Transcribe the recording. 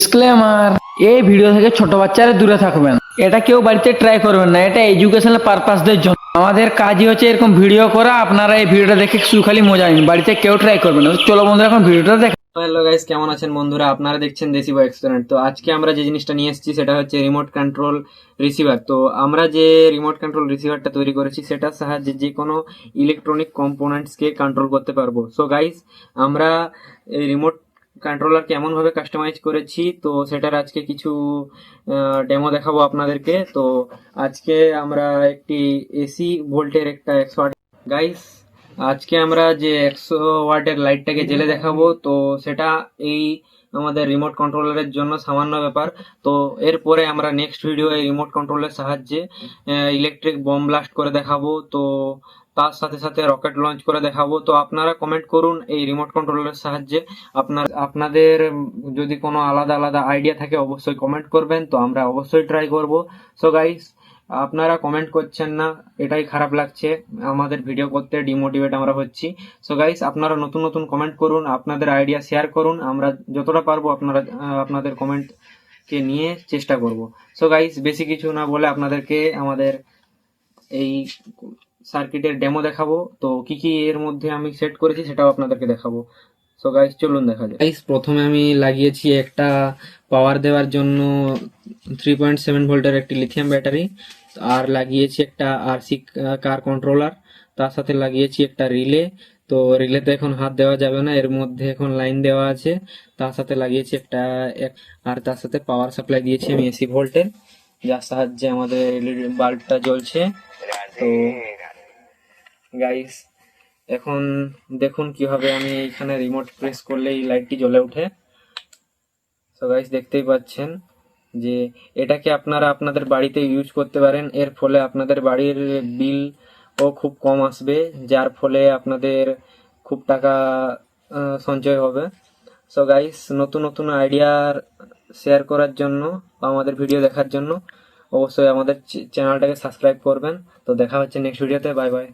Disclaimer এই video থেকে ছোট বাচ্চারা দূরে থাকবেন। এটা কেউ বাড়িতে ট্রাই করবেন না, এটা এডুকেশনাল পারপাসদের জন্য। আমাদের কাজই হচ্ছে এরকম ভিডিও করা, আপনারা এই ভিডিওটা দেখে শুধু খালি মজা নিন, বাড়িতে কেউ ট্রাই করবেন না। চলো বন্ধুরা, এখন ভিডিওটা দেখ হ্যালো গাইস কেমন আছেন বন্ধুরা? আপনারা দেখছেন দেশি এক্সপেরিমেন্ট তো আজকে আমরা যে জিনিসটা নিয়ে এসেছি, সেটা হচ্ছে রিমোট কন্ট্রোল রিসিভার তো আমরা যে রিমোট কন্ট্রোল রিসিভারটা তৈরি করেছি, সেটার সাহায্যে যে কোনো ইলেকট্রনিক কম্পোনেন্টসকে কন্ট্রোল করতে পারব। সো গাইস আমরা এই রিমোট কন্ট্রোলারকে এমনভাবে কাস্টমাইজ করেছি, তো সেটার আজকে কিছু ডেমো দেখাবো আপনাদেরকে। তো আজকে আমরা একটি এসি ভোল্টের একটা একশো গাইস আজকে আমরা যে একশো ওয়াটের লাইটটাকে জেলে দেখাবো, তো সেটা এই আমাদের রিমোট কন্ট্রোলারের জন্য সামান্য ব্যাপার। তো এরপরে আমরা নেক্সট ভিডিও এই রিমোট কন্ট্রোলের সাহায্যে ইলেকট্রিক বম ব্লাস্ট করে দেখাবো। তো তার সাথে সাথে রকেট লঞ্চ করে দেখাবো। তো আপনারা কমেন্ট করুন এই রিমোট কন্ট্রোলের সাহায্যে। আপনার, আপনাদের যদি কোনো আলাদা আলাদা আইডিয়া থাকে, অবশ্যই কমেন্ট করবেন। তো আমরা অবশ্যই ট্রাই করব। সো গাইস আপনারা কমেন্ট করছেন না, এটাই খারাপ লাগছে। আমাদের ভিডিও করতে ডিমোটিভেট আমরা হচ্ছি। সো গাইস আপনারা নতুন নতুন কমেন্ট করুন, আপনাদের আইডিয়া শেয়ার করুন, আমরা যতটা পারব আপনারা আপনাদের কমেন্টকে নিয়ে চেষ্টা করব। সো গাইস বেশি কিছু না বলে আপনাদেরকে আমাদের এই সার্কিটের ডেমো দেখাবো। তো কি কি এর মধ্যে আমি সেট করেছি সেটাও আপনাদেরকে দেখাবো। সো গাইস চলুন দেখা যায় গাইস প্রথমে আমি লাগিয়েছি একটা পাওয়ার দেওয়ার জন্য থ্রি পয়েন্ট সেভেন ভোল্টের একটি লিথিয়াম ব্যাটারি আর লাগিয়েছি একটা আরসি কার কন্ট্রোলার তার সাথে লাগিয়েছি একটা রিলে তো রিলেতে এখন হাত দেওয়া যাবে না, এর মধ্যে এখন লাইন দেওয়া আছে। তার সাথে লাগিয়েছি একটা আর তার সাথে পাওয়ার সাপ্লাই দিয়েছি আমি এসি ভোল্টের যার সাহায্যে আমাদের বাল্বটা জ্বলছে। তো গাইস এখন দেখুন কীভাবে আমি এখানে রিমোট প্রেস করলে এই লাইটটি জ্বলে ওঠে তো গাইস দেখতেই পাচ্ছেন। যে এটাকে আপনারা আপনাদের বাড়িতে ইউজ করতে পারেন। এর ফলে আপনাদের বাড়ির বিল ও খুব কম আসবে, যার ফলে আপনাদের খুব টাকা সঞ্চয় হবে। সো গাইস নতুন নতুন আইডিয়া শেয়ার করার জন্য বা আমাদের ভিডিও দেখার জন্য অবশ্যই আমাদের চ্যানেলটাকে সাবস্ক্রাইব করবেন। তো দেখা হচ্ছে নেক্সট ভিডিওতে বাই বাই